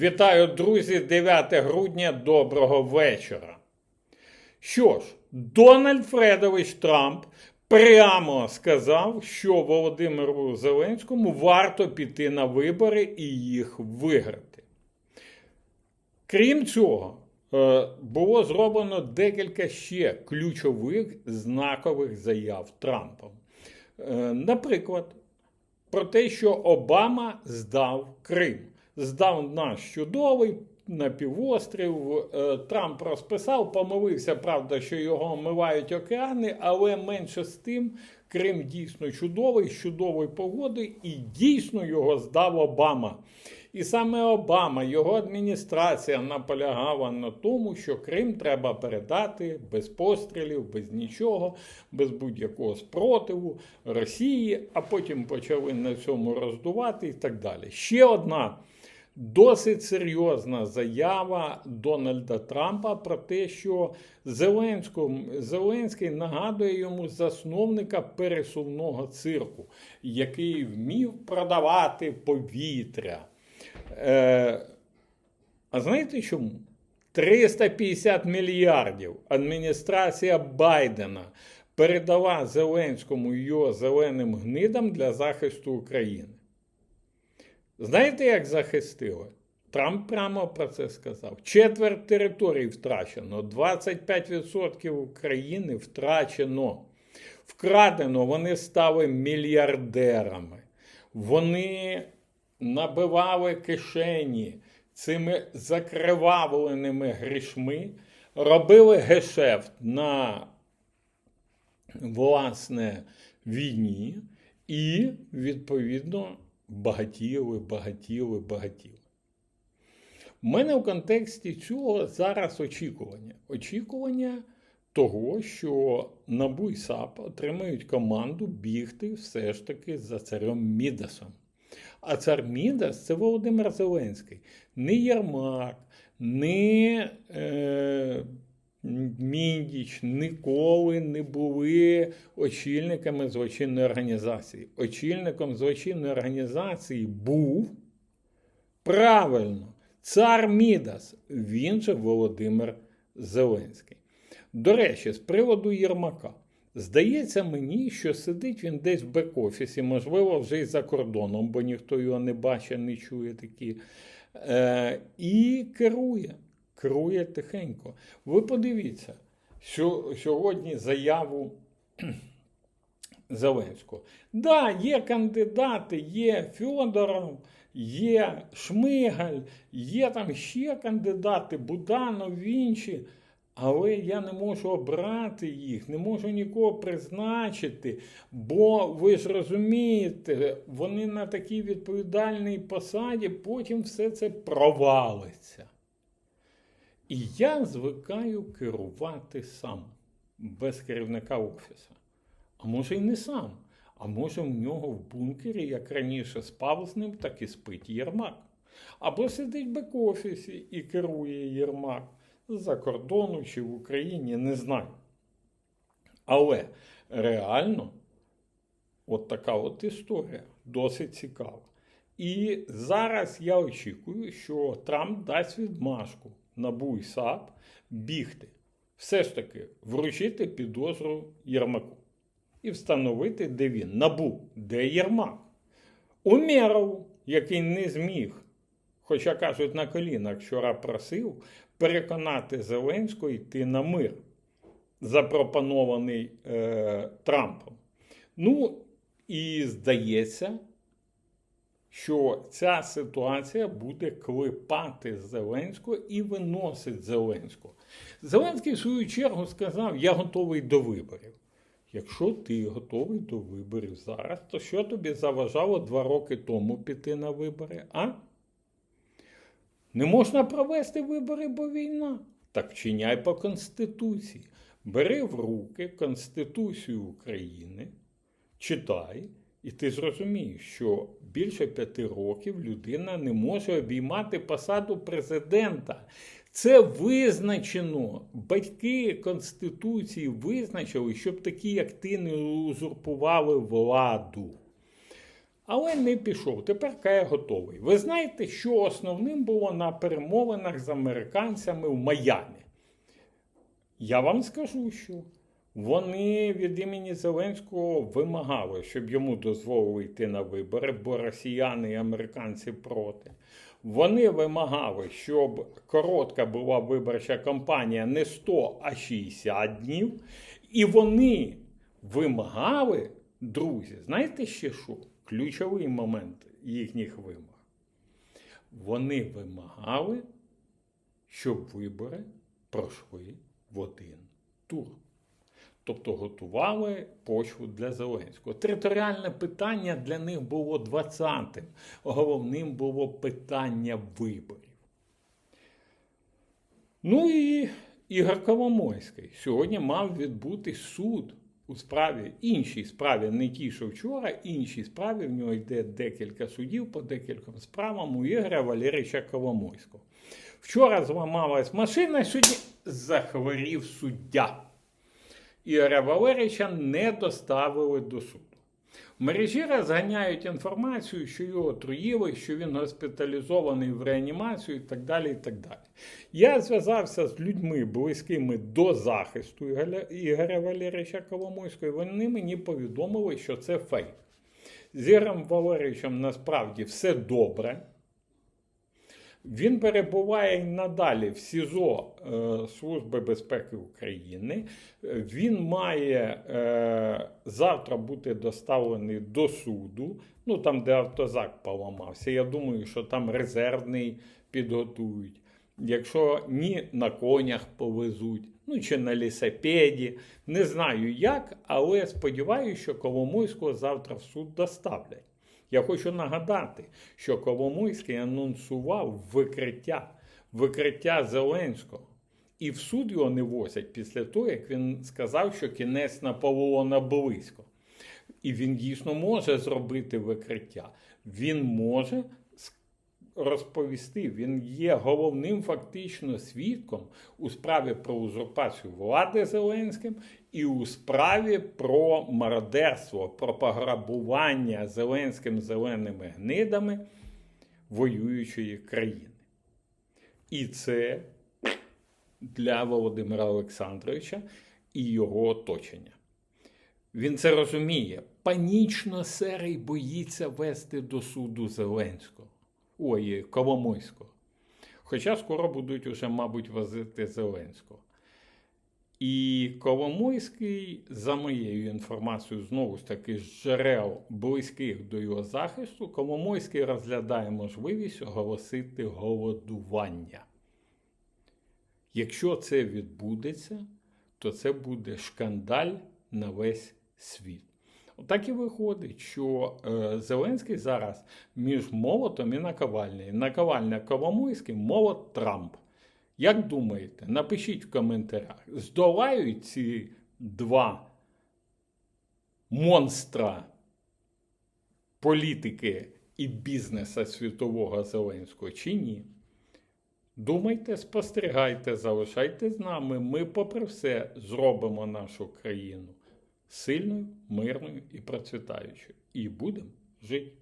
Вітаю, друзі! 9 грудня. Доброго вечора. Що ж, Дональд Фредович Трамп прямо сказав, що Володимиру Зеленському варто піти на вибори і їх виграти. Крім цього, е, було зроблено декілька ще ключових знакових заяв Трампом. Е, Наприклад, про те, що Обама здав Крим. Здав наш чудовий на півострів. Е, Трамп розписав, помилився, правда, що його омивають океани, але менше з тим Крим дійсно чудовий, чудової погоди, і дійсно його здав Обама. І саме Обама, його адміністрація наполягала на тому, що Крим треба передати без пострілів, без нічого, без будь-якого спротиву Росії, а потім почали на цьому роздувати і так далі. Ще одна досить серйозна заява Дональда Трампа про те, що Зеленський нагадує йому засновника пересувного цирку, який вмів продавати повітря. Е, а знаєте чому? 350 мільярдів адміністрація Байдена передала Зеленському його зеленим гнидам для захисту України. Знаєте, як захистили? Трамп прямо про це сказав. Четверть території втрачено, 25% України втрачено. Вкрадено, вони стали мільярдерами. Вони набивали кишені цими закривавленими грішми, робили гешефт на власне війні і, відповідно, багатіли, багатіли, багатіли. У мене в контексті цього зараз очікування. Очікування того, що НАБУ і САП отримають команду бігти все ж таки за царем Мідасом. А цар Мідас це Володимир Зеленський. Не Єрмак, не е, Міндіч ніколи не були очільниками злочинної організації. Очільником злочинної організації був правильно цар Мідас. Він же Володимир Зеленський. До речі, з приводу Єрмака. Здається мені, що сидить він десь в бек-офісі, можливо, вже й за кордоном, бо ніхто його не бачить, не чує такі. Е, і керує. Керує тихенько. Ви подивіться, що сьогодні заяву Зеленського. Да, є кандидати, є Фьодоров, є Шмигаль, є там ще кандидати, Буданов, інші. Але я не можу обрати їх, не можу нікого призначити, бо ви ж розумієте, вони на такій відповідальній посаді, потім все це провалиться. І я звикаю керувати сам, без керівника офісу. А може, і не сам. А може, в нього в бункері, як раніше спав з ним, так і спить Єрмак. Або сидить в бек-офісі і керує Єрмак з-за кордону чи в Україні, не знаю. Але реально, от така от історія досить цікава. І зараз я очікую, що Трамп дасть відмашку НАБУ і САП бігти. Все ж таки вручити підозру Єрмаку і встановити, де він. Набу, де Єрмак. Умєров, який не зміг, хоча кажуть, на колінах вчора просив, переконати Зеленського йти на мир, запропонований е, Трампом. Ну, і здається, що ця ситуація буде клепати Зеленського і виносить Зеленського. Зеленський, в свою чергу, сказав: Я готовий до виборів. Якщо ти готовий до виборів зараз, то що тобі заважало два роки тому піти на вибори? А? Не можна провести вибори, бо війна. Так вчиняй по Конституції. Бери в руки Конституцію України, читай, і ти зрозумієш, що більше п'яти років людина не може обіймати посаду президента. Це визначено. Батьки Конституції визначили, щоб такі, як ти, не узурпували владу. але не пішов. Тепер каже готовий. Ви знаєте, що основним було на перемовинах з американцями в Майамі? Я вам скажу, що вони від імені Зеленського вимагали, щоб йому дозволили йти на вибори, бо росіяни і американці проти. Вони вимагали, щоб коротка була виборча кампанія не 100, а 60 днів. І вони вимагали, друзі, знаєте ще що? Ключовий момент їхніх вимог. Вони вимагали, щоб вибори пройшли в один тур. Тобто готували почву для Зеленського. Територіальне питання для них було 20-тим. Головним було питання виборів. Ну і Ігор Коломойський. Сьогодні мав відбути суд у справі, іншій справі, не ті, що вчора, іншій справі. В нього йде декілька судів по декільком справам у Ігоря Валерійовича Коломойського. Вчора зламалась машина, сьогодні захворів суддя. Ігоря Валерійовича не доставили до суду. В мережі розганяють інформацію, що його отруїли, що він госпіталізований в реанімацію і так далі. і так далі. Я зв'язався з людьми, близькими до захисту Ігоря- Валерійовича Коломойського, і вони мені повідомили, що це фейк. З Ігорем Валерійовичем насправді все добре. Він перебуває надалі в СІЗО е, Служби безпеки України. Він має е, завтра бути доставлений до суду. Ну там, де автозак поламався. Я думаю, що там резервний підготують. Якщо ні на конях повезуть, ну чи на лісопеді, не знаю як, але сподіваюся, що Коломойського завтра в суд доставлять. Я хочу нагадати, що Коломойський анонсував викриття, викриття Зеленського. І в суд його не возять після того, як він сказав, що кінець Наполеона близько. І він дійсно може зробити викриття. Він може розповісти, він є головним фактично свідком у справі про узурпацію влади Зеленським і у справі про мародерство, про пограбування Зеленським зеленими гнидами воюючої країни. І це для Володимира Олександровича і його оточення. Він це розуміє. Панічно серий боїться вести до суду Зеленського. Ой, Коломойського. Хоча скоро будуть уже, мабуть, возити Зеленського. І Коломойський, за моєю інформацією, знову ж таки, з джерел близьких до його захисту, Коломойський розглядає можливість оголосити голодування. Якщо це відбудеться, то це буде шкандаль на весь світ. Так і виходить, що е, Зеленський зараз між молотом і наковальнею. Наковальня Коломойський, молот Трамп. Як думаєте, напишіть в коментарях, здолають ці два монстра політики і бізнеса світового Зеленського чи ні? Думайте, спостерігайте, залишайтесь з нами. Ми, попри все, зробимо нашу країну сильною, мирною і процвітаючою. І будемо жити.